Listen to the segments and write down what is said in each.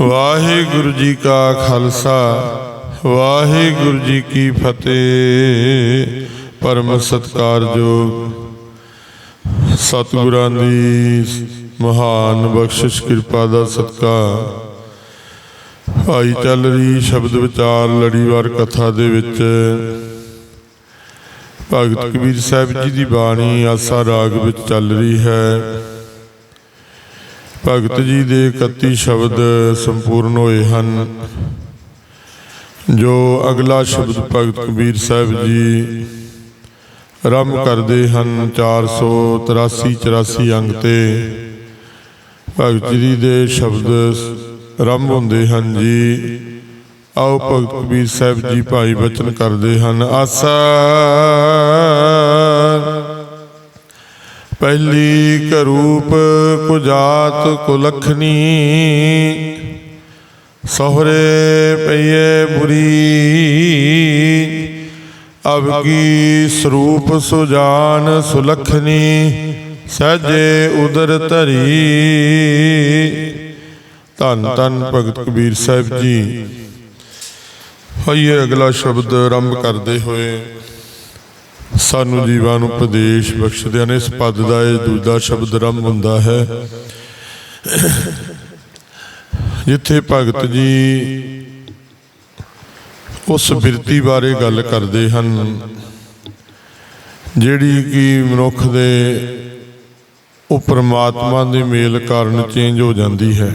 ਵਾਹਿਗੁਰੂ ਜੀ ਕਾ ਖਾਲਸਾ, ਵਾਹਿਗੁਰੂ ਜੀ ਕੀ ਫਤਿਹ। ਪਰਮ ਸਤਕਾਰਯੋਗ ਸਤਿਗੁਰਾਂ ਦੀ ਮਹਾਨ ਬਖਸ਼ਿਸ਼, ਕਿਰਪਾ ਦਾ ਸਦਕਾ। ਭਾਈ ਚੱਲ ਰਹੀ ਸ਼ਬਦ ਵਿਚਾਰ ਲੜੀਵਾਰ ਕਥਾ ਦੇ ਵਿੱਚ। ਭਗਤ ਕਬੀਰ ਸਾਹਿਬ ਜੀ ਦੀ ਬਾਣੀ ਆਸਾ ਰਾਗ ਵਿੱਚ ਚੱਲ ਰਹੀ ਹੈ। ਭਗਤ ਜੀ ਦੇ 31 ਸ਼ਬਦ ਸੰਪੂਰਨ ਹੋਏ ਹਨ। ਜੋ ਅਗਲਾ ਸ਼ਬਦ ਭਗਤ ਕਬੀਰ ਸਾਹਿਬ ਜੀ ਆਰੰਭ ਕਰਦੇ ਹਨ 483 84 ਅੰਗ ਤੇ। ਭਗਤ ਜੀ ਦੇ ਸ਼ਬਦ ਆਰੰਭ ਹੁੰਦੇ ਹਨ ਜੀ। ਆਓ ਭਗਤ ਕਬੀਰ ਸਾਹਿਬ ਜੀ ਭਾਈ ਬਚਨ ਕਰਦੇ ਹਨ। ਆਸਾ ਪਹਿਲੀ ਕਰੂਪ ਕੁਜਾਤ ਕੁਲਖਨੀ ਸਹਰੇ ਪਈਏ ਬੁਰੀ। ਅਬ ਕੀ ਸਰੂਪ ਸੁਜਾਨ ਸੁਲਖਨੀ ਸਹਜੇ ਉਦਰ ਧਰੀ। ਧੰਨ ਧੰਨ ਭਗਤ ਕਬੀਰ ਸਾਹਿਬ ਜੀ। ਹੋਈਏ ਅਗਲਾ ਸ਼ਬਦ ਆਰੰਭ ਕਰਦੇ ਹੋਏ। ਸਾਨੂੰ ਜੀਵਾਂ ਨੂੰ ਉਪਦੇਸ਼ ਬਖਸ਼ਦਿਆਂ ਨੇ ਇਸ ਪਦ ਦਾ ਇਹ ਦੂਜਾ ਸ਼ਬਦ ਰੰਭ ਹੁੰਦਾ ਹੈ। ਜਿੱਥੇ ਭਗਤ ਜੀ ਉਸ ਬਿਰਤੀ ਬਾਰੇ ਗੱਲ ਕਰਦੇ ਹਨ, ਜਿਹੜੀ ਕਿ ਮਨੁੱਖ ਦੇ ਉਹ ਪਰਮਾਤਮਾ ਦੇ ਮੇਲ ਕਾਰਨ ਚੇਂਜ ਹੋ ਜਾਂਦੀ ਹੈ।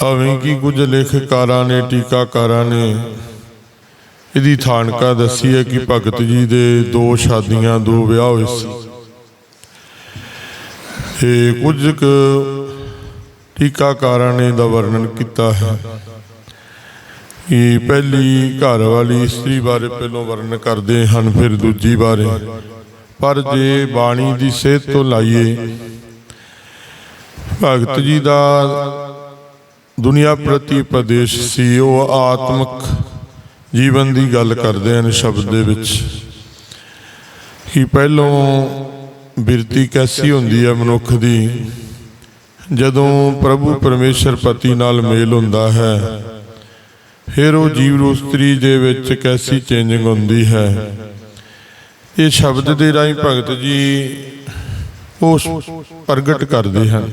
ਭਾਵੇਂ ਕਿ ਕੁਝ ਲੇਖਕਾਰਾਂ ਨੇ, ਟੀਕਾਕਾਰਾਂ ਨੇ ਇਹਦੀ ਥਾਨਕਾ ਦੱਸੀ ਹੈ ਕਿ ਭਗਤ ਜੀ ਦੇ ਦੋ ਸ਼ਾਦੀਆਂ ਦੋ ਵਿਆਹ ਹੋਏ ਸੀ। ਇਹ ਕੁਝ ਕੁ ਟੀਕਾਕਾਰਾਂ ਨੇ ਦਾ ਵਰਣਨ ਕੀਤਾ ਹੈ। ਕਿ ਪਹਿਲੀ ਘਰ ਵਾਲੀ ਇਸਤਰੀ ਬਾਰੇ ਪਹਿਲੋਂ ਵਰਣਨ ਕਰਦੇ ਹਨ, ਫਿਰ ਦੂਜੀ ਬਾਰੇ। ਪਰ ਜੇ ਬਾਣੀ ਦੀ ਸਿਹਤ ਤੋਂ ਲਾਈਏ, ਭਗਤ ਜੀ ਦਾ ਦੁਨੀਆ ਪ੍ਰਤੀ ਉਪਦੇਸ਼ ਸੀ, ਉਹ ਆਤਮਿਕ ਜੀਵਨ ਦੀ ਗੱਲ ਕਰਦੇ ਹਨ ਸ਼ਬਦ ਦੇ ਵਿੱਚ। ਕਿ ਪਹਿਲੋਂ ਬਿਰਤੀ ਕੈਸੀ ਹੁੰਦੀ ਹੈ ਮਨੁੱਖ ਦੀ? ਜਦੋਂ ਪ੍ਰਭੂ ਪਰਮੇਸ਼ਰ ਪਤੀ ਨਾਲ ਮੇਲ ਹੁੰਦਾ ਹੈ, ਫਿਰ ਉਹ ਜੀਵ ਰੂਸਤਰੀ ਦੇ ਵਿੱਚ ਕੈਸੀ ਚੇਂਜਿੰਗ ਹੁੰਦੀ ਹੈ? ਇਹ ਸ਼ਬਦ ਦੇ ਰਾਹੀਂ ਭਗਤ ਜੀ ਉਸ ਪ੍ਰਗਟ ਕਰਦੇ ਹਨ।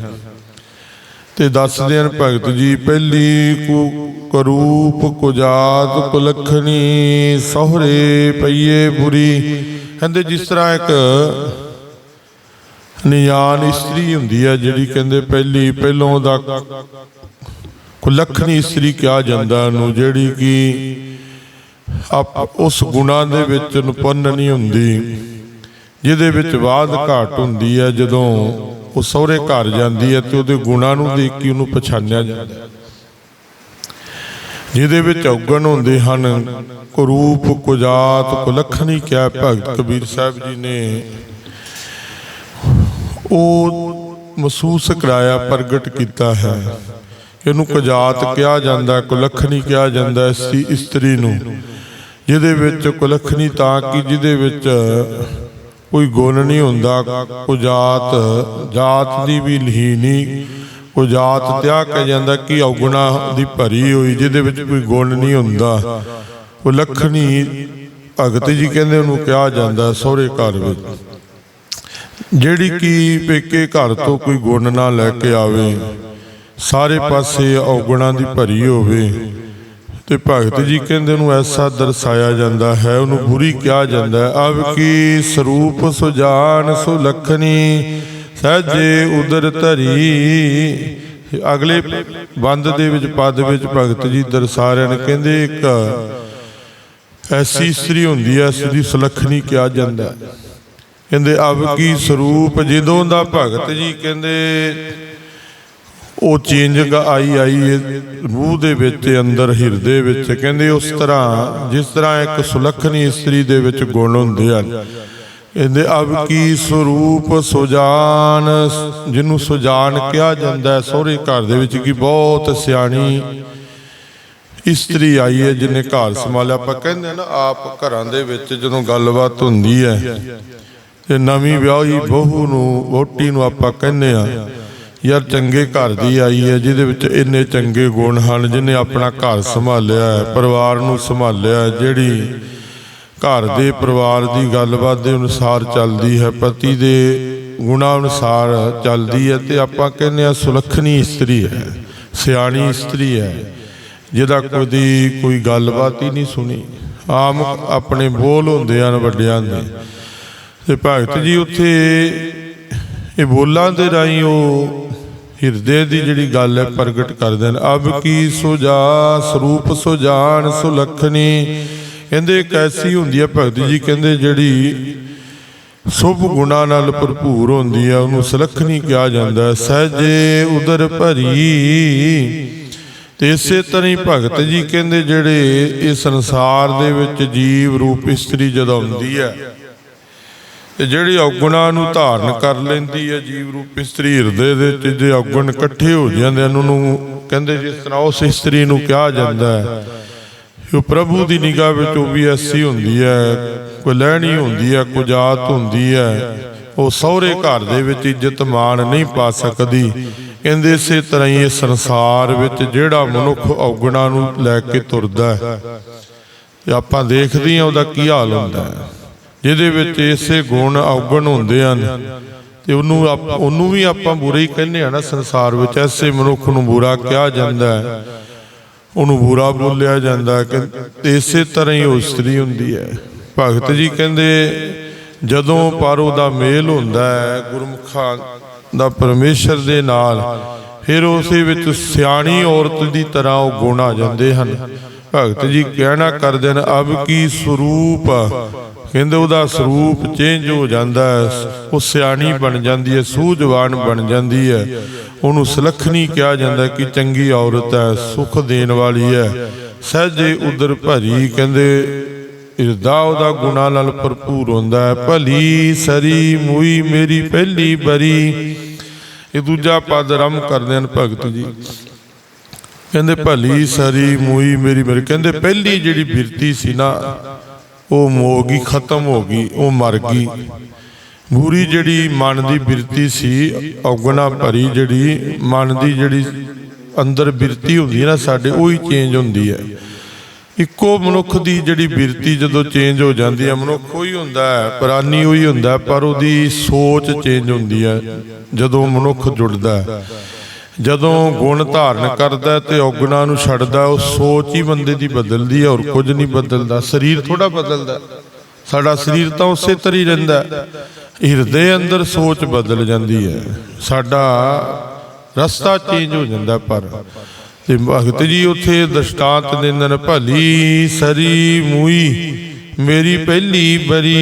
ਤੇ ਦੱਸਦੇ ਹਨ ਭਗਤ ਜੀ, ਪਹਿਲੀ ਕੁ ਕਰੂਪ ਕੁਜਾਤ ਕੁਲਖਣੀ ਸਹਰੇ ਪਈਏ ਬੁਰੀ। ਕਹਿੰਦੇ ਜਿਸ ਤਰ੍ਹਾਂ ਇੱਕ ਨਿਆਨ ਇਸਤਰੀ ਹੁੰਦੀ ਹੈ, ਜਿਹੜੀ ਕਹਿੰਦੇ ਪਹਿਲੀ, ਪਹਿਲੋਂ ਦਾ ਕੁਲਖਣੀ ਇਸਤਰੀ ਕਿਹਾ ਜਾਂਦਾ ਉਹਨੂੰ, ਜਿਹੜੀ ਕਿ ਆਪ- ਉਸ ਗੁਣਾ ਦੇ ਵਿੱਚ ਨਿਪੁੰਨ ਨਹੀਂ ਹੁੰਦੀ, ਜਿਹਦੇ ਵਿੱਚ ਬਾਦ ਘਾਟ ਹੁੰਦੀ ਹੈ, ਜਦੋਂ ਉਹ ਸਹੁਰੇ ਘਰ ਜਾਂਦੀ ਹੈ ਤੇ ਉਹਦੇ ਗੁਣਾਂ ਨੂੰ ਦੇਖ ਕੇ ਉਹਨੂੰ ਪਛਾਣਿਆ ਜਾਂਦਾ ਹੈ। ਜਿਹਦੇ ਵਿੱਚ ਔਗਣ ਹੁੰਦੇ ਹਨ ਕੁਰੂਪ ਕੁਜਾਤ ਕੁਲਖਣੀ ਕਿਹਾ ਭਗਤ ਕਬੀਰ ਸਾਹਿਬ ਜੀ ਨੇ ਉਹ ਮਹਿਸੂਸ ਕਰਾਇਆ, ਪ੍ਰਗਟ ਕੀਤਾ ਹੈ ਇਹਨੂੰ ਕੁਜਾਤ ਕਿਹਾ ਜਾਂਦਾ ਕੁਲਖਣੀ ਕਿਹਾ ਜਾਂਦਾ ਇਸਤੀ ਇਸਤਰੀ ਨੂੰ। ਜਿਹਦੇ ਵਿੱਚ ਕੁਲਖਣੀ ਤਾਂ ਕਿ ਜਿਹਦੇ ਵਿੱਚ ਕੋਈ ਗੁਣ ਨਹੀਂ ਹੁੰਦਾ ਕੁਜਾਤ ਜਾਤ ਜਾਤ ਦੀ ਵੀ ਲਹੀਨੀ ਕੁਜਾਤ ਤਿਆ ਕਹਿ ਜਾਂਦਾ ਕਿ ਔਗਣਾ ਦੀ ਭਰੀ ਹੋਈ, ਜਿਹਦੇ ਵਿੱਚ ਕੋਈ ਗੁਣ ਨਹੀਂ ਹੁੰਦਾ। ਕੁਲਖਣੀ ਭਗਤ ਜੀ ਕਹਿੰਦੇ ਉਹਨੂੰ ਕਿਹਾ ਜਾਂਦਾ ਸਹੁਰੇ ਘਰ ਵਿੱਚ। ਜਿਹੜੀ ਕਿ ਪੇਕੇ ਘਰ ਤੋਂ ਕੋਈ ਗੁਣ ਨਾ ਲੈ ਕੇ ਆਵੇ, ਸਾਰੇ ਪਾਸੇ ਔਗਣਾ ਦੀ ਭਰੀ ਹੋਵੇ। ਤੇ ਭਗਤ ਜੀ ਕਹਿੰਦੇ ਨੂੰ ਐਸਾ ਦਰਸਾਇਆ ਜਾਂਦਾ ਹੈ, ਉਹਨੂੰ ਬੁਰੀ ਕਿਹਾ ਜਾਂਦਾ ਹੈ। ਅਬ ਕੀ ਸਰੂਪ ਸੁਜਾਨ ਸੁਲਖਣੀ ਸਹਜੇ ਉਦਰ ਧਰੀ। ਅਗਲੇ ਬੰਦ ਦੇ ਵਿੱਚ, ਪਦ ਵਿੱਚ ਭਗਤ ਜੀ ਦਰਸਾ ਰਹੇ ਨੇ, ਕਹਿੰਦੇ ਇੱਕ ਐਸੀ ਇਸਤਰੀ ਹੁੰਦੀ ਹੈ ਇਸ ਦੀ ਸੁਲਖਣੀ ਕਿਹਾ ਜਾਂਦਾ ਕਹਿੰਦੇ ਅਬ ਕੀ ਸਰੂਪ, ਜਦੋਂ ਦਾ ਭਗਤ ਜੀ ਕਹਿੰਦੇ ਉਹ ਚੇਂਜ ਆਈ ਆਈ ਰੂਹ ਦੇ ਵਿੱਚ, ਅੰਦਰ ਹਿਰਦੇ ਵਿੱਚ, ਕਹਿੰਦੇ ਉਸ ਤਰ੍ਹਾਂ, ਜਿਸ ਤਰ੍ਹਾਂ ਇੱਕ ਸੁਲੱਖਣੀ ਇਸਤਰੀ ਦੇ ਵਿੱਚ ਗੁਣ ਹੁੰਦੇ ਹਨ। ਕਹਿੰਦੇ ਅਬ ਕੀ ਸਰੂਪ ਸੁਜਾਨ, ਜਿਹਨੂੰ ਸੁਜਾਨ ਕਿਹਾ ਜਾਂਦਾ ਹੈ, ਸਹੁਰੇ ਘਰ ਦੇ ਵਿੱਚ ਕੀ ਬਹੁਤ ਸਿਆਣੀ ਇਸਤਰੀ ਆਈ ਹੈ, ਜਿਹਨੇ ਘਰ ਸੰਭਾਲਿਆ। ਆਪਾਂ ਕਹਿੰਦੇ ਆ ਨਾ, ਆਪ ਘਰਾਂ ਦੇ ਵਿੱਚ ਜਦੋਂ ਗੱਲਬਾਤ ਹੁੰਦੀ ਹੈ, ਤੇ ਨਵੀਂ ਵਿਆਹੀ ਬਹੂ ਨੂੰ ਵੋਟੀ ਨੂੰ ਆਪਾਂ ਕਹਿੰਦੇ ਆ ਯਾਰ ਚੰਗੇ ਘਰ ਦੀ ਆਈ ਹੈ, ਜਿਹਦੇ ਵਿੱਚ ਇੰਨੇ ਚੰਗੇ ਗੁਣ ਹਨ, ਜਿਹਨੇ ਆਪਣਾ ਘਰ ਸੰਭਾਲਿਆ ਹੈ, ਪਰਿਵਾਰ ਨੂੰ ਸੰਭਾਲਿਆ ਜਿਹੜੀ ਘਰ ਦੇ ਪਰਿਵਾਰ ਦੀ ਗੱਲਬਾਤ ਦੇ ਅਨੁਸਾਰ ਚੱਲਦੀ ਹੈ, ਪਤੀ ਦੇ ਗੁਣਾ ਅਨੁਸਾਰ ਚੱਲਦੀ ਹੈ ਤੇ ਆਪਾਂ ਕਹਿੰਦੇ ਆ ਸੁਲੱਖਣੀ ਇਸਤਰੀ ਹੈ, ਸਿਆਣੀ ਇਸਤਰੀ ਹੈ, ਜਿਹਦਾ ਕਦੀ ਕੋਈ ਗੱਲਬਾਤ ਹੀ ਨਹੀਂ ਸੁਣੀ। ਆਮ ਆਪਣੇ ਬੋਲ ਹੁੰਦੇ ਹਨ ਵੱਡਿਆਂ ਦੇ। ਤੇ ਭਗਤ ਜੀ ਉੱਥੇ ਇਹ ਬੋਲਾਂ ਦੇ ਰਾਹੀਂ ਉਹ ਹਿਰਦੇ ਦੀ ਜਿਹੜੀ ਗੱਲ ਹੈ ਪ੍ਰਗਟ ਕਰਦੇ ਨੇ ਅਬ ਕੀ ਸੁਜਾ, ਸਰੂਪ ਸੁਜਾਨ ਸੁਲਖਣੀ। ਕਹਿੰਦੇ ਇੱਕ ਐਸੀ ਹੁੰਦੀ ਹੈ ਭਗਤ ਜੀ, ਕਹਿੰਦੇ ਜਿਹੜੀ ਸੁਭ ਗੁਣਾ ਨਾਲ ਭਰਪੂਰ ਹੁੰਦੀ ਹੈ, ਉਹਨੂੰ ਸੁਲਖਣੀ ਕਿਹਾ ਜਾਂਦਾ ਹੈ। ਸਹਜੇ ਉਦਰ ਭਰੀ। ਤੇ ਇਸੇ ਤਰ੍ਹਾਂ ਹੀ ਭਗਤ ਜੀ ਕਹਿੰਦੇ ਜਿਹੜੇ ਇਹ ਸੰਸਾਰ ਦੇ ਵਿੱਚ ਜੀਵ ਰੂਪ ਇਸਤਰੀ ਜਦੋਂ ਹੁੰਦੀ ਹੈ ਤੇ ਜਿਹੜੀ ਔਗੁਣਾਂ ਨੂੰ ਧਾਰਨ ਕਰ ਲੈਂਦੀ ਹੈ ਜੀਵ ਰੂਪ ਇਸਤਰੀ ਹਿਰਦੇ ਦੇ ਵਿੱਚ, ਜੇ ਔਗੁਣ ਇਕੱਠੇ ਹੋ ਜਾਂਦੇ ਹਨ, ਉਹਨੂੰ ਕਹਿੰਦੇ ਜਿਸ ਤਰ੍ਹਾਂ ਉਸ ਇਸਤਰੀ ਨੂੰ ਕਿਹਾ ਜਾਂਦਾ ਹੈ। ਕਿ ਉਹ ਪ੍ਰਭੂ ਦੀ ਨਿਗਾਹ ਵਿੱਚ ਉਹ ਵੀ ਐਸੀ ਹੁੰਦੀ ਹੈ, ਕੋਈ ਲੈਣੀ ਹੁੰਦੀ ਹੈ, ਕੋਈ ਜਾਤ ਹੁੰਦੀ ਹੈ, ਉਹ ਸਹੁਰੇ ਘਰ ਦੇ ਵਿੱਚ ਇੱਜ਼ਤ ਮਾਣ ਨਹੀਂ ਪਾ ਸਕਦੀ। ਕਹਿੰਦੇ ਇਸੇ ਤਰ੍ਹਾਂ ਹੀ ਇਹ ਸੰਸਾਰ ਵਿੱਚ ਜਿਹੜਾ ਮਨੁੱਖ ਔਗੁਣਾਂ ਨੂੰ ਲੈ ਕੇ ਤੁਰਦਾ ਹੈ। ਆਪਾਂ ਦੇਖਦੇ ਹਾਂ ਉਹਦਾ ਕੀ ਹਾਲ ਹੁੰਦਾ ਹੈ। ਜਿਹਦੇ ਵਿੱਚ ਇਸੇ ਗੁਣ ਔਗਣ ਹੁੰਦੇ ਹਨ। ਤੇ ਉਹਨੂੰ ਉਹਨੂੰ ਵੀ ਆਪਾਂ ਬੁਰਾ ਹੀ ਕਹਿੰਦੇ ਆ ਨਾ ਸੰਸਾਰ ਵਿੱਚ। ਐਸੇ ਮਨੁੱਖ ਨੂੰ ਬੁਰਾ ਕਿਹਾ ਜਾਂਦਾ ਹੈ। ਉਹਨੂੰ ਬੁਰਾ ਬੋਲਿਆ ਜਾਂਦਾ ਹੈ ਕਿ ਇਸੇ ਤਰ੍ਹਾਂ ਹੀ ਉਹ ਇਸਤਰੀ ਹੁੰਦੀ ਹੈ। ਭਗਤ ਜੀ ਕਹਿੰਦੇ, ਜਦੋਂ ਪਾਰੋ ਦਾ ਮੇਲ ਹੁੰਦਾ ਹੈ ਗੁਰਮੁਖਾਂ ਦਾ ਪਰਮੇਸ਼ਰ ਦੇ ਨਾਲ, ਫਿਰ ਉਸੇ ਵਿੱਚ ਸਿਆਣੀ ਔਰਤ ਦੀ ਤਰ੍ਹਾਂ ਉਹ ਗੁਣ ਆ ਜਾਂਦੇ ਹਨ। ਭਗਤ ਜੀ ਕਹਿਣਾ ਕਰਦੇ ਨੇ, ਅਬ ਕੀ ਸਰੂਪ ਕਹਿੰਦੇ ਉਹਦਾ ਸਰੂਪ ਚੇਂਜ ਹੋ ਜਾਂਦਾ ਹੈ। ਉਹ ਸਿਆਣੀ ਬਣ ਜਾਂਦੀ ਹੈ, ਸੂਝਵਾਨ ਬਣ ਜਾਂਦੀ ਹੈ। ਉਹਨੂੰ ਸੁਲੱਖਣੀ ਕਿਹਾ ਜਾਂਦਾ ਕਿ ਚੰਗੀ ਔਰਤ ਹੈ, ਸੁਖ ਦੇਣ ਵਾਲੀ ਹੈ। ਸਹਜੇ ਉਦਰ ਭਰੀ ਕਹਿੰਦੇ, ਇਰਦਾ ਉਹਦਾ ਗੁਣਾ ਨਾਲ ਭਰਪੂਰ ਹੁੰਦਾ ਹੈ। ਭਲੀ ਸਰੀ ਮੂਈ ਮੇਰੀ ਪਹਿਲੀ ਬਰੀ। ਇਹ ਦੂਜਾ ਪਦ ਰਮ ਕਰਦੇ ਹਨ ਭਗਤ ਜੀ। ਕਹਿੰਦੇ ਭਲੀ ਸਰੀ ਮੂਈ ਮੇਰੀ ਮੇਰੀ ਕਹਿੰਦੇ ਪਹਿਲੀ ਜਿਹੜੀ ਬਿਰਤੀ ਸੀ ਨਾ ਉਹ ਮੋ ਖਤਮ ਹੋ ਗਈ, ਉਹ ਮਰ ਗਈ। ਬੁਰੀ ਜਿਹੜੀ ਮਨ ਦੀ ਬਿਰਤੀ ਸੀ, ਔਗਣਾ ਭਰੀ ਜਿਹੜੀ ਮਨ ਦੀ ਜਿਹੜੀ ਅੰਦਰ ਬਿਰਤੀ ਹੁੰਦੀ ਹੈ ਨਾ ਸਾਡੇ, ਉਹੀ ਚੇਂਜ ਹੁੰਦੀ ਹੈ। ਇੱਕੋ ਮਨੁੱਖ ਦੀ ਜਿਹੜੀ ਬਿਰਤੀ ਜਦੋਂ ਚੇਂਜ ਹੋ ਜਾਂਦੀ ਹੈ, ਮਨੁੱਖ ਉਹੀ ਹੁੰਦਾ ਹੈ, ਪ੍ਰਾਨੀ ਉਹੀ ਹੁੰਦਾ ਪਰ ਉਹਦੀ ਸੋਚ ਚੇਂਜ ਹੁੰਦੀ ਹੈ, ਜਦੋਂ ਮਨੁੱਖ ਜੁੜਦਾ ਹੈ। ਜਦੋਂ ਗੁਣ ਧਾਰਨ ਕਰਦਾ ਹੈ ਤੇ ਔਗਣਾ ਨੂੰ ਛੱਡਦਾ, ਉਹ ਸੋਚ ਹੀ ਬੰਦੇ ਦੀ ਬਦਲਦੀ ਹੈ ਔਰ ਕੁਝ ਨਹੀਂ ਬਦਲਦਾ। ਸਰੀਰ ਥੋੜਾ ਬਦਲਦਾ। ਸਾਡਾ ਸਰੀਰ ਤਾਂ ਉਸੇ ਤਰ੍ਹਾਂ ਹੀ ਰਹਿੰਦਾ। ਹਿਰਦੇ ਅੰਦਰ ਸੋਚ ਬਦਲ ਜਾਂਦੀ ਹੈ। ਸਾਡਾ ਰਸਤਾ ਚੇਂਜ ਹੋ ਜਾਂਦਾ ਪਰ। ਤੇ ਭਗਤ ਜੀ ਉੱਥੇ ਦਸ਼ਟਾਂਤ ਦਿੰਦੇ ਨੇ ਭਲੀ ਸਰੀ ਮੂਈ, ਮੇਰੀ ਪਹਿਲੀ ਬਰੀ,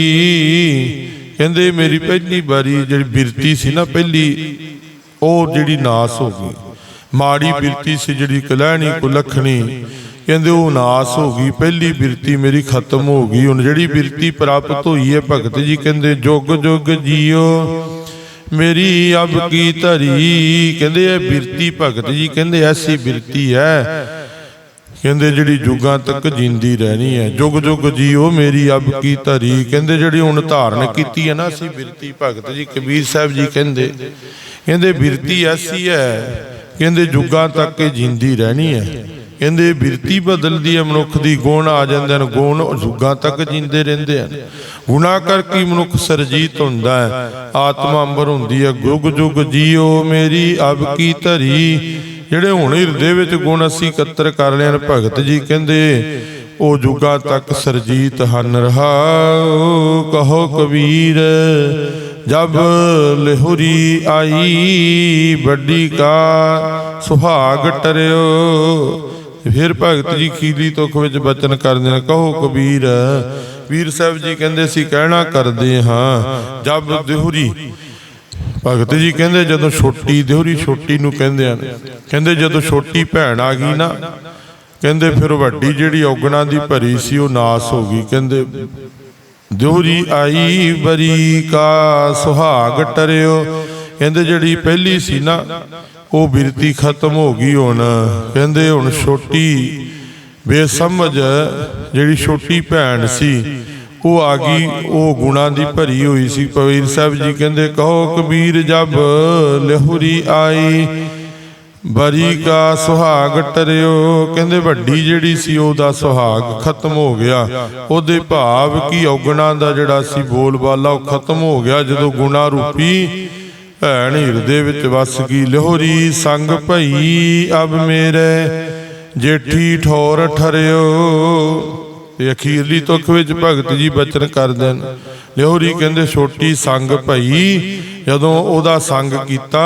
ਕਹਿੰਦੇ, ਮੇਰੀ ਪਹਿਲੀ ਬਰੀ ਜਿਹੜੀ ਬਿਰਤੀ ਸੀ ਨਾ ਪਹਿਲੀ ਉਹ ਜਿਹੜੀ ਨਾਸ ਹੋ ਗਈ। ਮਾੜੀ ਬਿਰਤੀ ਸੀ ਜਿਹੜੀ ਕਲਹਿਣੀ ਕੁਲਖਣੀ ਕਹਿੰਦੇ ਉਹ ਨਾਸ ਹੋ ਗਈ, ਪਹਿਲੀ ਬਿਰਤੀ ਮੇਰੀ ਖਤਮ ਹੋ ਗਈ। ਹੁਣ ਜਿਹੜੀ ਬਿਰਤੀ ਪ੍ਰਾਪਤ ਹੋਈ ਹੈ ਭਗਤ ਜੀ, ਕਹਿੰਦੇ ਜੁਗ ਜੁਗ ਜੀਓ, ਮੇਰੀ ਅਬ ਕੀ ਧਰੀ। ਕਹਿੰਦੇ ਇਹ ਬਿਰਤੀ ਭਗਤ ਜੀ, ਕਹਿੰਦੇ ਐਸੀ ਬਿਰਤੀ ਹੈ। ਕਹਿੰਦੇ ਜਿਹੜੀ ਜੁਗਾਂ ਤੱਕ ਜਿੰਦੀ ਰਹਿਣੀ ਹੈ। ਜੁਗ ਜੁਗ ਜੀਓ, ਮੇਰੀ ਅਬ ਕੀ ਧਰੀ। ਕਹਿੰਦੇ ਜਿਹੜੀ ਹੁਣ ਧਾਰਨ ਕੀਤੀ ਹੈ ਨਾ ਅਸੀਂ ਬਿਰਤੀ ਭਗਤ ਜੀ, ਕਬੀਰ ਸਾਹਿਬ ਜੀ ਕਹਿੰਦੇ। ਕਹਿੰਦੇ ਬਿਰਤੀ ਐਸੀ ਹੈ, ਕਹਿੰਦੇ ਜੁਗਾਂ ਤੱਕ ਇਹ ਜਿੰਦੀ ਰਹਿਣੀ ਹੈ। ਕਹਿੰਦੇ ਬਿਰਤੀ ਬਦਲਦੀ ਹੈ, ਮਨੁੱਖ ਦੀ ਗੁਣ ਆ ਜਾਂਦੇ ਨੇ ਗੁਣ ਜੁਗਾਂ ਤੱਕ ਜਿੰਦੇ ਰਹਿੰਦੇ ਹਨ। ਗੁਣਾ ਕਰਕੇ ਮਨੁੱਖ ਸਰਜੀਤ ਹੁੰਦਾ ਹੈ, ਆਤਮਾ ਅੰਬਰ ਹੁੰਦੀ ਹੈ ਗੁਗ ਜੁਗ ਜੀਓ ਮੇਰੀ, ਅਬ ਕੀ ਧਰੀ। ਜਿਹੜੇ ਹੁਣ ਹਿਰਦੇ ਵਿੱਚ ਗੁਣ ਅਸੀਂ ਇਕੱਤਰ ਕਰ ਲਿਆ ਹਨ, ਭਗਤ ਜੀ ਕਹਿੰਦੇ, ਉਹ ਜੁਗਾਂ ਤੱਕ ਸਰਜੀਤ ਹਨ ਰਹਾ ਕਹੋ ਕਬੀਰ। ਜਬ ਲਹੂਰੀ ਆਈ ਵੱਡੀ ਕਾ, ਸੁਹਾਗ ਟਰਿਓ। ਫਿਰ ਭਗਤ ਜੀ ਖੀਲੀ ਤੁਖ ਵਿੱਚ ਬਚਨ ਕਰਦੇ ਨੇ, ਕਹੋ ਕਬੀਰ, ਵੀਰ ਸਾਹਿਬ ਜੀ ਕਹਿੰਦੇ ਸੀ, ਕਹਿਣਾ ਕਰਦੇ ਹਾਂ, ਜਬ ਦਿਹੁਰੀ। ਭਗਤ ਜੀ ਕਹਿੰਦੇ, ਜਦੋਂ ਛੋਟੀ ਦਿਹੁਰੀ ਛੋਟੀ ਨੂੰ ਕਹਿੰਦੇ ਆ, ਕਹਿੰਦੇ ਜਦੋਂ ਛੋਟੀ ਭੈਣ ਆ ਗਈ ਨਾ, ਕਹਿੰਦੇ ਫਿਰ ਵੱਡੀ ਜਿਹੜੀ ਔਗਣਾ ਦੀ ਭਰੀ ਸੀ, ਉਹ ਨਾਸ ਹੋ ਗਈ, ਕਹਿੰਦੇ ਦਿਹੁਰੀ ਆਈ ਬਰੀ ਕਾ ਸੁਹਾਗ ਟਰਿਓ। ਕਹਿੰਦੇ ਜਿਹੜੀ ਪਹਿਲੀ ਸੀ ਨਾ, ਉਹ ਬਿਰਤੀ ਖਤਮ ਹੋ ਗਈ ਹੁਣ। ਕਹਿੰਦੇ ਹੁਣ ਛੋਟੀ ਬੇਸਮਝ ਜਿਹੜੀ ਛੋਟੀ ਭੈਣ ਸੀ, ਉਹ ਆ ਗਈ, ਉਹ ਗੁਣਾ ਦੀ ਭਰੀ ਹੋਈ ਸੀ। ਪਵੀਰ ਸਾਹਿਬ ਜੀ ਕਹਿੰਦੇ, ਕਹੋ ਕਬੀਰ ਜਬ ਲਹੂਰੀ ਆਈ ਬਰੀ ਕਾ ਸੁਹਾਗ ਟਰਿਓ। ਕਹਿੰਦੇ ਵੱਡੀ ਜਿਹੜੀ ਸੀ ਉਹਦਾ ਸੁਹਾਗ ਖਤਮ ਹੋ ਗਿਆ। ਉਹਦੇ ਭਾਵ ਕੀ ਔਗਣਾ ਦਾ ਜਿਹੜਾ ਸੀ ਬੋਲ ਬਾਲਾ ਉਹ ਖਤਮ ਹੋ ਗਿਆ। ਜਦੋਂ ਗੁਣਾ ਰੂਪੀ ਭੈਣ ਹਿਰਦੇ ਵਿੱਚ ਵਸ ਗਈ। ਲਹੋਰੀ ਸੰਗ ਭਈ ਅਬ ਮੇਰੇ ਜੇਠੀ ਠੌਰ ਠਰਿਓ। ਤੇ ਅਖੀਰਲੀ ਤੁਖ ਵਿੱਚ ਭਗਤ ਜੀ ਬਚਨ ਕਰਦੇ ਨੇ ਲਿਹੋਰੀ ਕਹਿੰਦੇ, ਛੋਟੀ ਸੰਗ ਭਈ, ਜਦੋਂ ਉਹਦਾ ਸੰਗ ਕੀਤਾ,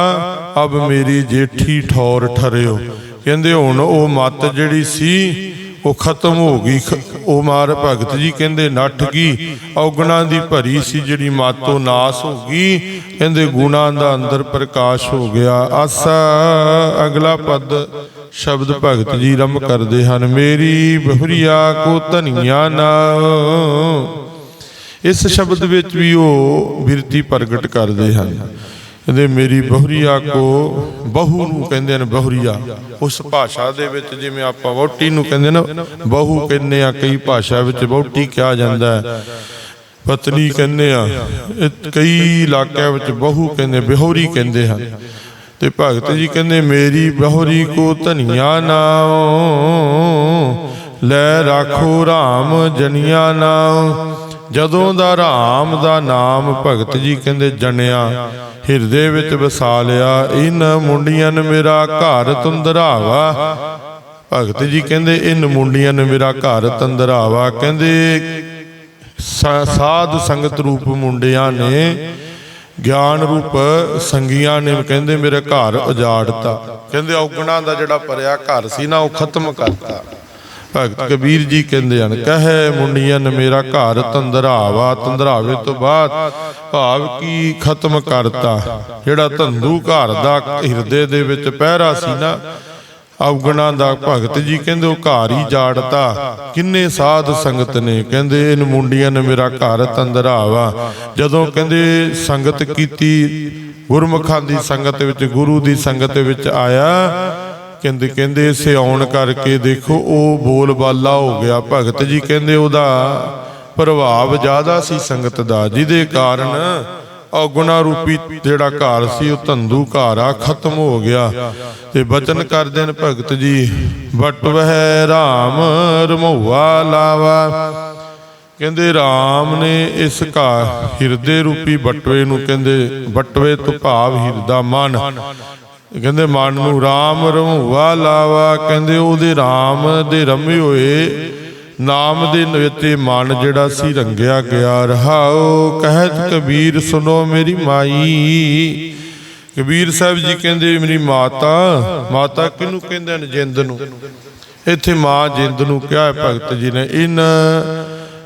ਅਬ ਮੇਰੀ ਜੇਠੀ ਠੌਰ ਠਰਿਓ। ਕਹਿੰਦੇ, ਹੁਣ ਉਹ ਮਤ ਜਿਹੜੀ ਸੀ, ਉਹ ਖਤਮ ਹੋ ਗਈ। ਉਹ ਮਾਰ ਭਗਤ ਜੀ ਕਹਿੰਦੇ, ਨੱਠ ਗਈ। ਔਗਣਾ ਦੀ ਭਰੀ ਸੀ ਜਿਹੜੀ ਮਾਤੋਂ ਨਾਸ ਹੋ ਗਈ। ਕਹਿੰਦੇ, ਗੁਣਾ ਦਾ ਅੰਦਰ ਪ੍ਰਕਾਸ਼ ਹੋ ਗਿਆ। ਆਸਾ ਅਗਲਾ ਪਦ ਸ਼ਬਦ ਭਗਤ ਜੀ ਰਮ ਕਰਦੇ ਹਨ, ਮੇਰੀ ਬਹੁਰੀਆ ਕੋ ਧਨੀਆ ਨਾ। ਇਸ ਸ਼ਬਦ ਵਿੱਚ ਵੀ ਉਹ ਬਿਰਤੀ ਪ੍ਰਗਟ ਕਰਦੇ ਹਨ। ਕਹਿੰਦੇ, ਮੇਰੀ ਬਹੁਰੀਆ ਕੋ ਬਹੂ ਨੂੰ ਕਹਿੰਦੇ ਨੇ ਬਹੁਰੀਆ। ਉਸ ਭਾਸ਼ਾ ਦੇ ਵਿੱਚ ਜਿਵੇਂ ਆਪਾਂ ਵਹੁਟੀ ਨੂੰ ਕਹਿੰਦੇ ਨਾ, ਬਹੂ ਕਹਿੰਦੇ ਆ, ਕਈ ਭਾਸ਼ਾ ਵਿੱਚ ਵਹੁਟੀ ਕਿਹਾ ਜਾਂਦਾ ਹੈ। ਪਤਨੀ ਕਹਿੰਦੇ ਆ ਕਈ ਇਲਾਕਿਆਂ ਵਿੱਚ ਬਹੂ ਕਹਿੰਦੇ, ਬਿਹੋਰੀ ਕਹਿੰਦੇ ਹਨ। ਤੇ ਭਗਤ ਜੀ ਕਹਿੰਦੇ, ਮੇਰੀ ਬਹੁਰੀ ਕੋ ਧਨੀਆ ਨਾਉ, ਲੈ ਰਾਖੋ RAM ਜਨੀਆ ਨਾਉ। ਜਦੋਂ ਦਾ RAM ਦਾ ਨਾਮ ਭਗਤ ਜੀ ਕਹਿੰਦੇ, ਜਣਿਆ, ਹਿਰਦੇ ਵਿੱਚ ਵਸਾ ਲਿਆ, ਇਨ ਮੁੰਡੀਆਂ ਨੇ ਮੇਰਾ ਘਰ ਤੁੰਦਰਾਵਾ। ਭਗਤ ਜੀ ਕਹਿੰਦੇ, ਇਨ ਮੁੰਡੀਆਂ ਨੇ ਮੇਰਾ ਘਰ ਤੰਦਰਾਵਾ। ਕਹਿੰਦੇ ਸਾਧ ਸੰਗਤ ਰੂਪ ਮੁੰਡਿਆਂ ਨੇ ਗਿਆਨ ਰੂਪ ਸੰਗੀਆਂ ਨੇ ਕਹਿੰਦੇ ਮੇਰੇ ਘਰ ਉਜਾੜਤਾ। ਕਹਿੰਦੇ ਔਗਣਾ ਦਾ ਜਿਹੜਾ ਭਰਿਆ ਘਰ ਸੀ ਨਾ, ਉਹ ਖਤਮ ਕਰਤਾ। ਭਗਤ ਕਬੀਰ ਜੀ ਕਹਿੰਦੇ ਹਨ, ਕਹੇ ਮੁੰਡੀਆਂ ਨੇ ਮੇਰਾ ਘਰ ਤੰਦਰਾਵਾ, ਤੰਦਰਾਵੇ ਤੋਂ ਬਾਅਦ ਭਾਵ ਕੀ ਖਤਮ ਕਰਤਾ? ਜਿਹੜਾ ਧੰਦੂ ਘਰ ਦਾ ਹਿਰਦੇ ਦੇ ਵਿੱਚ ਪਹਿਰਾ ਸੀ ਨਾ ਅਵਗਣਾ ਦਾ ਭਗਤ ਜੀ ਕਹਿੰਦੇ ਉਹ ਘਰ ਹੀ ਜਾੜਤਾ। ਕਿੰਨੇ ਸਾਧ ਸੰਗਤ ਨੇ ਕਹਿੰਦੇ, ਇਹਨ ਮੁੰਡੀਆਂ ਨੇ ਮੇਰਾ ਘਰ ਤੰਦਰਾਵਾ ਜਦੋਂ ਕਹਿੰਦੇ ਸੰਗਤ ਕੀਤੀ, ਗੁਰਮੁਖਾਂ ਦੀ ਸੰਗਤ ਵਿੱਚ, ਗੁਰੂ ਦੀ ਸੰਗਤ ਵਿੱਚ ਆਇਆ, ਕਹਿੰਦੇ ਕਹਿੰਦੇ ਇਸੇ ਆਉਣ ਕਰਕੇ ਦੇਖੋ, ਉਹ ਬੋਲਬਾਲਾ ਹੋ ਗਿਆ। ਭਗਤ ਜੀ ਕਹਿੰਦੇ, ਉਹਦਾ ਪ੍ਰਭਾਵ ਜ਼ਿਆਦਾ ਸੀ ਸੰਗਤ ਦਾ, ਜਿਹਦੇ ਕਾਰਨ ਔਗੁਣਾ ਰੂਪੀ ਜਿਹੜਾ ਘਰ ਸੀ, ਉਹ ਧੰਦੂ ਘਰ ਆ, ਖਤਮ ਹੋ ਗਿਆ। ਤੇ ਬਚਨ ਕਰਦੇ ਨੇ ਭਗਤ ਜੀ ਬਟ ਵਹਿ RAM ਰਮਉਆ ਲਾਵਾ। ਕਹਿੰਦੇ RAM ਨੇ ਇਸ ਘਰ ਹਿਰਦੇ ਰੂਪੀ ਬਟਵੇ ਨੂੰ ਕਹਿੰਦੇ, ਬਟਵੇ ਤੋਂ ਭਾਵ ਹਿਰਦਾ ਮਨ। ਕਹਿੰਦੇ ਮਨ ਨੂੰ RAM ਰਮਉਆ ਲਾਵਾ, ਕਹਿੰਦੇ ਉਹਦੇ RAM ਦੇ ਰਮੇ ਹੋਏ ਨਾਮ ਦੇ ਨਵੇਤੇ ਮਨ ਜਿਹੜਾ ਸੀ ਰੰਗਿਆ ਗਿਆ ਰਹਾਓ। ਕਹਿਤ ਕਬੀਰ ਸੁਨੋ ਮੇਰੀ ਮਾਈ। ਕਬੀਰ ਸਾਹਿਬ ਜੀ ਕਹਿੰਦੇ, ਮੇਰੀ ਮਾਤਾ ਮਾਤਾ ਕਿਹਨੂੰ ਕਹਿੰਦੇ ਨੇ ਜਿੰਦ ਨੂੰ। ਇੱਥੇ ਮਾਂ ਜਿੰਦ ਨੂੰ ਕਿਹਾ ਹੈ ਭਗਤ ਜੀ ਨੇ। ਇਨ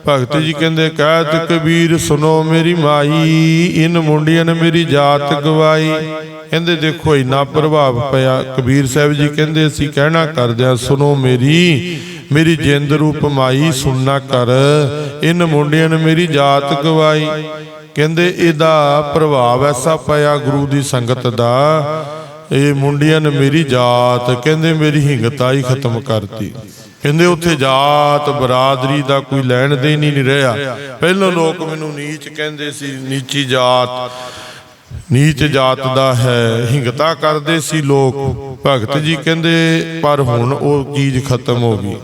ਭਗਤ ਜੀ ਕਹਿੰਦੇ, ਕਹਿਤ ਕਬੀਰ ਸੁਨੋ ਮੇਰੀ ਮਾਈ। ਇਨ ਮੁੰਡਿਆਂ ਨੇ ਮੇਰੀ ਜਾਤ ਗਵਾਈ। ਕਹਿੰਦੇ, ਦੇਖੋ, ਇੰਨਾ ਪ੍ਰਭਾਵ ਪਿਆ। ਕਬੀਰ ਸਾਹਿਬ ਜੀ ਕਹਿੰਦੇ, ਅਸੀਂ ਕਹਿਣਾ ਕਰਦਿਆਂ ਸੁਨੋ ਮੇਰੀ ਮੇਰੀ ਜਿੰਦ ਰੂਪ ਮਾਈ ਸੁਣਨਾ ਕਰ। ਇਨ ਮੁੰਡਿਆਂ ਨੇ ਮੇਰੀ ਜਾਤ ਗਵਾਈ। ਕਹਿੰਦੇ, ਇਹਦਾ ਪ੍ਰਭਾਵ ਐਸਾ ਪਿਆ ਗੁਰੂ ਦੀ ਸੰਗਤ ਦਾ। ਇਹ ਮੁੰਡਿਆਂ ਨੇ ਮੇਰੀ ਜਾਤ, ਕਹਿੰਦੇ ਮੇਰੀ ਹਿੰਗਤਾ ਹੀ ਖਤਮ ਕਰਤੀ। ਕਹਿੰਦੇ, ਉੱਥੇ ਜਾਤ ਬਰਾਦਰੀ ਦਾ ਕੋਈ ਲੈਣ ਦੇਣ ਹੀ ਨਹੀਂ ਰਿਹਾ। ਪਹਿਲਾਂ ਲੋਕ ਮੈਨੂੰ ਨੀਚ ਕਹਿੰਦੇ ਸੀ, ਨੀਚੀ ਜਾਤ। ਨੀਚ ਜਾਤ ਦਾ ਹੈ, ਹਿੰਗਤਾ ਕਰਦੇ ਸੀ ਲੋਕ। ਭਗਤ ਜੀ ਕਹਿੰਦੇ, ਪਰ ਹੁਣ ਉਹ ਚੀਜ਼ ਖਤਮ ਹੋ ਗਈ।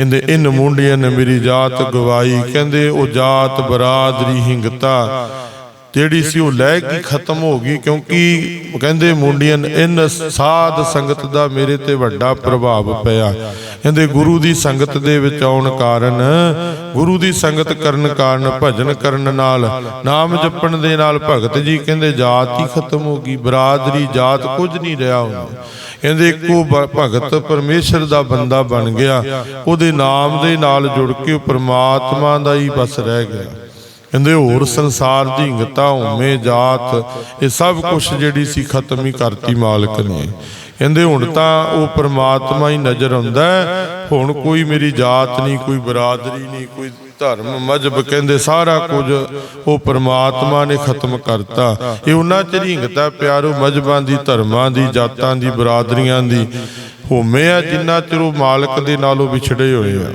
ਕਹਿੰਦੇ ਇਨ ਮੁੰਡਿਆਂ ਨੇ ਮੇਰੀ ਜਾਤ ਗਵਾਈ। ਕਹਿੰਦੇ ਉਹ ਜਾਤ ਬਰਾਦਰੀ ਹਿੰਗਤਾ। ਜਿਹੜੀ ਸੀ ਉਹ ਲੈ ਕੇ ਖਤਮ ਹੋ ਗਈ ਕਿਉਂਕਿ ਕਹਿੰਦੇ ਮੁੰਡਿਆਂ ਇਨ ਸਾਧ ਸੰਗਤ ਦਾ ਮੇਰੇ ਤੇ ਵੱਡਾ ਪ੍ਰਭਾਵ ਪਿਆ। ਕਹਿੰਦੇ ਗੁਰੂ ਦੀ ਸੰਗਤ ਦੇ ਵਿੱਚ ਆਉਣ ਕਾਰਨ ਗੁਰੂ ਦੀ ਸੰਗਤ ਕਰਨ ਕਾਰਨ ਭਜਨ ਕਰਨ ਨਾਲ ਨਾਮ ਜਪਣ ਦੇ ਨਾਲ ਭਗਤ ਜੀ ਕਹਿੰਦੇ ਜਾਤ ਹੀ ਖਤਮ ਹੋ ਗਈ ਬਰਾਦਰੀ ਜਾਤ ਕੁਝ ਨਹੀਂ ਰਿਹਾ ਹੁਣ। ਕਹਿੰਦੇ ਇੱਕੋ ਭਗਤ ਪਰਮੇਸ਼ਰ ਦਾ ਬੰਦਾ ਬਣ ਗਿਆ। ਉਹਦੇ ਨਾਮ ਦੇ ਨਾਲ ਜੁੜ ਕੇ ਉਹ ਪ੍ਰਮਾਤਮਾ ਦਾ ਹੀ ਬਸ ਰਹਿ ਗਿਆ। ਕਹਿੰਦੇ ਹੋਰ ਸੰਸਾਰ ਦੀ ਹਿੰਗਤਾ ਹੋਵੇਂ ਜਾਤ, ਇਹ ਸਭ ਕੁਝ ਜਿਹੜੀ ਸੀ ਖਤਮ ਹੀ ਕਰਤੀ ਮਾਲਕ ਨੇ। ਕਹਿੰਦੇ ਹੁਣ ਤਾਂ ਉਹ ਪ੍ਰਮਾਤਮਾ ਹੀ ਨਜ਼ਰ ਆਉਂਦਾ ਹੁਣ ਕੋਈ ਮੇਰੀ ਜਾਤ ਨਹੀਂ, ਕੋਈ ਬਰਾਦਰੀ ਨਹੀਂ, ਕੋਈ ਧਰਮ ਮਜਬ ਕਹਿੰਦੇ ਸਾਰਾ ਕੁਝ ਉਹ ਪਰਮਾਤਮਾ ਨੇ ਖਤਮ ਕਰਤਾ। ਇਹ ਉਹਨਾਂ ਚ ਹਿੰਗਤਾ ਪਿਆਰੋ ਮਜਬਾਂ ਦੀ, ਧਰਮਾਂ ਦੀ, ਜਾਤਾਂ ਦੀ, ਬਰਾਦਰੀਆਂ ਦੀ। ਹੋਮੇ ਆ ਜਿੰਨਾ ਚਿਰ ਉਹ ਮਾਲਕ ਦੇ ਨਾਲੋਂ ਵਿਛੜੇ ਹੋਏ ਆ।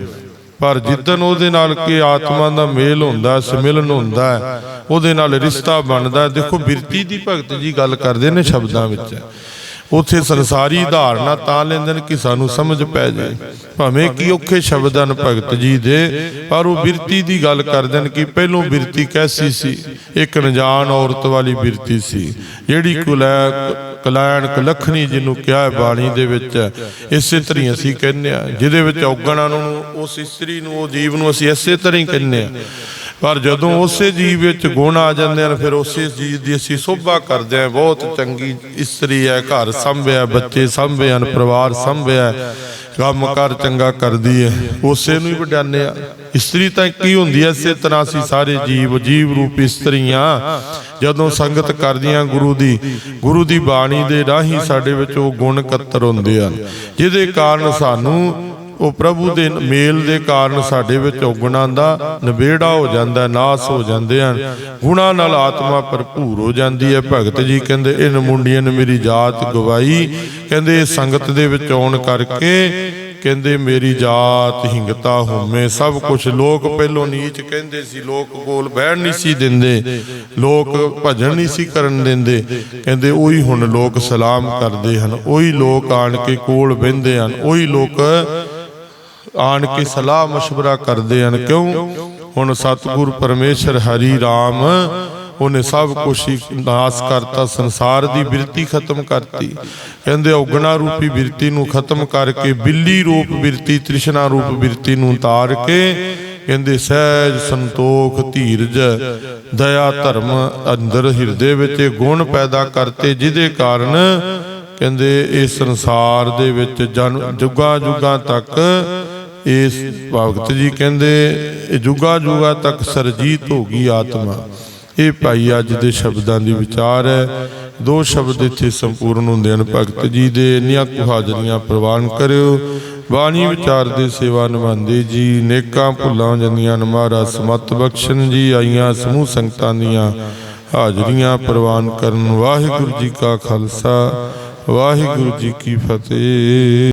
ਪਰ ਜਿੱਦਨ ਉਹਦੇ ਨਾਲ ਕਿ ਆਤਮਾ ਦਾ ਮੇਲ ਹੁੰਦਾ, ਸਮਿਲਨ ਹੁੰਦਾ ਉਹਦੇ ਨਾਲ ਰਿਸ਼ਤਾ ਬਣਦਾ ਦੇਖੋ ਬਿਰਤੀ ਦੀ ਭਗਤ ਜੀ ਗੱਲ ਕਰਦੇ ਨੇ ਸ਼ਬਦਾਂ ਵਿੱਚ। ਉਥੇ ਸੰਸਾਰੀ ਧਾਰਨਾ ਤਾਂ ਲੈਂਦੇ ਨੇ ਕਿ ਸਾਨੂੰ ਸਮਝ ਪੈ ਜਾਏ ਭਾਵੇਂ ਕੀ ਔਖੇ ਸ਼ਬਦ ਹਨ ਭਗਤ ਜੀ ਦੇ, ਪਰ ਉਹ ਬਿਰਤੀ ਦੀ ਗੱਲ ਕਰਦੇ ਨੇ ਕਿ ਪਹਿਲੋਂ ਬਿਰਤੀ ਕੈਸੀ ਸੀ? ਇੱਕ ਨਜਾਨ ਔਰਤ ਵਾਲੀ ਬਿਰਤੀ ਸੀ, ਜਿਹੜੀ ਕੁਲੈ, ਕਲੈਣ, ਕਲਖਣੀ ਜਿਹਨੂੰ ਕਿਹਾ ਬਾਣੀ ਦੇ ਵਿੱਚ ਇਸੇ ਤਰ੍ਹਾਂ ਅਸੀਂ ਕਹਿੰਦੇ ਆ ਜਿਹਦੇ ਵਿੱਚ ਔਗਣਾਂ ਨੂੰ, ਉਸ ਇਸਤਰੀ ਨੂੰ, ਉਹ ਜੀਵ ਨੂੰ ਅਸੀਂ ਇਸੇ ਤਰ੍ਹਾਂ ਹੀ ਕਹਿੰਦੇ ਆ ਪਰ ਜਦੋਂ ਉਸੇ ਜੀਵ ਵਿੱਚ ਗੁਣ ਆ ਜਾਂਦੇ ਹਨ, ਫਿਰ ਉਸੇ ਜੀਵ ਦੀ ਅਸੀਂ ਸੋਭਾ ਕਰਦੇ ਹਾਂ। ਬਹੁਤ ਚੰਗੀ ਇਸਤਰੀ ਹੈ, ਘਰ ਸੰਭਿਆ, ਬੱਚੇ ਸੰਭੇ ਹਨ, ਪਰਿਵਾਰ ਸੰਭਿਆ ਕੰਮ ਕਰ ਚੰਗਾ ਕਰਦੀ ਹੈ। ਉਸੇ ਨੂੰ ਹੀ ਵਡਿਆਨੇ ਆ। ਇਸਤਰੀ ਤਾਂ ਕੀ ਹੁੰਦੀ ਹੈ, ਇਸੇ ਤਰ੍ਹਾਂ ਅਸੀਂ ਸਾਰੇ ਜੀਵ ਜੀਵ ਰੂਪ ਇਸਤਰੀਆਂ। ਜਦੋਂ ਸੰਗਤ ਕਰਦੀਆਂ ਗੁਰੂ ਦੀ ਗੁਰੂ ਦੀ ਬਾਣੀ ਦੇ ਰਾਹੀਂ ਸਾਡੇ ਵਿੱਚ ਉਹ ਗੁਣ ਕੱਤਰ ਹੁੰਦੇ ਹਨ। ਜਿਹਦੇ ਕਾਰਨ ਸਾਨੂੰ ਉਹ ਪ੍ਰਭੂ ਦੇ ਮੇਲ ਦੇ ਕਾਰਨ ਸਾਡੇ ਵਿੱਚ ਔਗਣਾਂ ਦਾ ਨਿਬੇੜਾ ਹੋ ਜਾਂਦਾ, ਨਾਸ ਹੋ ਜਾਂਦੇ ਹਨ। ਗੁਣਾ ਨਾਲ ਆਤਮਾ ਭਰਪੂਰ ਹੋ ਜਾਂਦੀ ਹੈ। ਭਗਤ ਜੀ ਕਹਿੰਦੇ ਇਹ ਮੁੰਡੀਆਂ ਨੇ ਮੇਰੀ ਜਾਤ ਗਵਾਈ। ਕਹਿੰਦੇ ਸੰਗਤ ਦੇ ਵਿੱਚ ਆਉਣ ਕਰਕੇ ਕਹਿੰਦੇ, ਮੇਰੀ ਜਾਤ ਹਿੰਗਤਾ ਹੋਵੇਂ ਸਭ ਕੁਝ ਲੋਕ ਪਹਿਲੋਂ ਨੀਚ ਕਹਿੰਦੇ ਸੀ। ਲੋਕ ਕੋਲ ਬਹਿਣ ਨਹੀਂ ਸੀ ਦਿੰਦੇ। ਲੋਕ ਭਜਨ ਨਹੀਂ ਸੀ ਕਰਨ ਦਿੰਦੇ। ਕਹਿੰਦੇ, ਉਹੀ ਹੁਣ ਲੋਕ ਸਲਾਮ ਕਰਦੇ ਹਨ। ਉਹੀ ਲੋਕ ਆਣ ਕੇ ਕੋਲ ਬਹਿੰਦੇ ਹਨ। ਉਹੀ ਲੋਕ ਆਣ ਕੇ ਸਲਾਹ مشورہ ਕਰਦੇ ਹਨ ਕਿਉਂ ਹੁਣ ਸਤਿਗੁਰ ਪਰਮੇਸ਼ਰ ਹਰੀ RAM ਉਹਨੇ ਸਭ ਕੁਝ ਹੀ ਨਾਸ ਕਰਤਾ ਸੰਸਾਰ ਦੀ ਬਿਰਤੀ ਖਤਮ ਕਰਤੀ ਕਹਿੰਦੇ ਔਗਣਾ ਰੂਪੀ ਬਿਰਤੀ ਨੂੰ ਖਤਮ ਕਰਕੇ ਬਿੱਲੀ ਰੂਪ ਬਿਰਤੀ ਤ੍ਰਿਸ਼ਨਾ ਰੂਪ ਬਿਰਤੀ ਨੂੰ ਉਤਾਰ ਕੇ ਕਹਿੰਦੇ ਸਹਿਜ ਸੰਤੋਖ ਧੀਰਜ ਦਇਆ ਧਰਮ ਅੰਦਰ ਹਿਰਦੇ ਵਿੱਚ ਇਹ ਗੁਣ ਪੈਦਾ ਕਰਤੇ ਜਿਹਦੇ ਕਾਰਨ ਕਹਿੰਦੇ ਇਸ ਸੰਸਾਰ ਦੇ ਵਿੱਚ ਜਨ ਜੁਗਾ ਜੁਗਾ ਤੱਕ ਇਸ ਭਗਤ ਜੀ ਕਹਿੰਦੇ, ਇਹ ਜੁਗਾ ਜੁਗਾ ਤੱਕ ਸਰਜੀਤ ਹੋ ਗਈ ਆਤਮਾ। ਇਹ ਭਾਈ ਅੱਜ ਦੇ ਸ਼ਬਦਾਂ ਦੀ ਵਿਚਾਰ ਹੈ। ਦੋ ਸ਼ਬਦ ਇੱਥੇ ਸੰਪੂਰਨ ਹੁੰਦੇ ਹਨ। ਭਗਤ ਜੀ ਦੇ ਇੰਨੀਆਂ ਕੁ ਹਾਜ਼ਰੀਆਂ ਪ੍ਰਵਾਨ ਕਰਿਓ। ਬਾਣੀ ਵਿਚਾਰ ਦੇ ਸੇਵਾ ਨਿਭਾਉਂਦੇ ਜੀ, ਨੇਕਾਂ ਭੁੱਲਾਂ ਜਾਂਦੀਆਂ ਨੇ ਮਹਾਰਾਜ ਸਮਤ ਬਖਸ਼ਣ ਜੀ, ਆਈਆਂ ਸਮੂਹ ਸੰਗਤਾਂ ਦੀਆਂ ਹਾਜ਼ਰੀਆਂ ਪ੍ਰਵਾਨ ਕਰਨ। ਵਾਹਿਗੁਰੂ ਜੀ ਕਾ ਖਾਲਸਾ, ਵਾਹਿਗੁਰੂ ਜੀ ਕੀ ਫਤਿਹ।